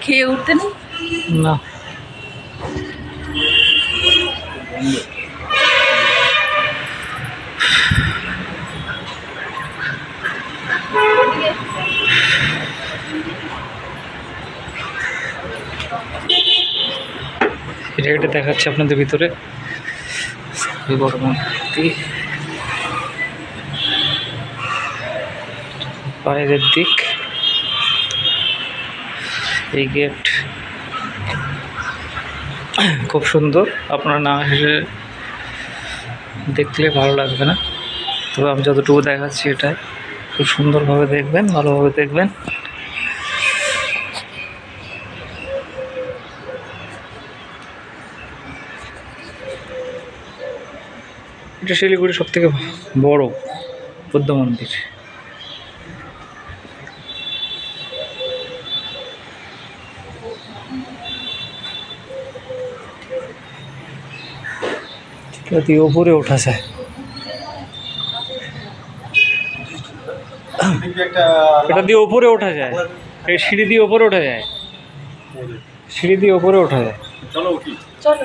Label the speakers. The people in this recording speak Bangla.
Speaker 1: খেয়ে উঠতে নেই?
Speaker 2: না। এটা দেখাচ্ছে আপনাদের ভিতরে। বাইরের দিক। এই গেট খুব সুন্দর। আপনারা না এসে দেখলে ভালো লাগবে না। তবে আমি যতটুকু দেখাচ্ছি এটাই। খুব সুন্দরভাবে দেখবেন, ভালোভাবে দেখবেন। এটা শিলিগুড়ি সব থেকে বড় বুদ্ধ মন্দির। এটা দিয়ে উপরে ওঠা যায় এটা দিয়ে ওপরে ওঠা যায়। এই সিঁড়ি দিয়ে ওপরে ওঠা যায়। সিঁড়ি দিয়ে ওপরে ওঠা যায়।
Speaker 3: চলো উঠি।
Speaker 1: চলো।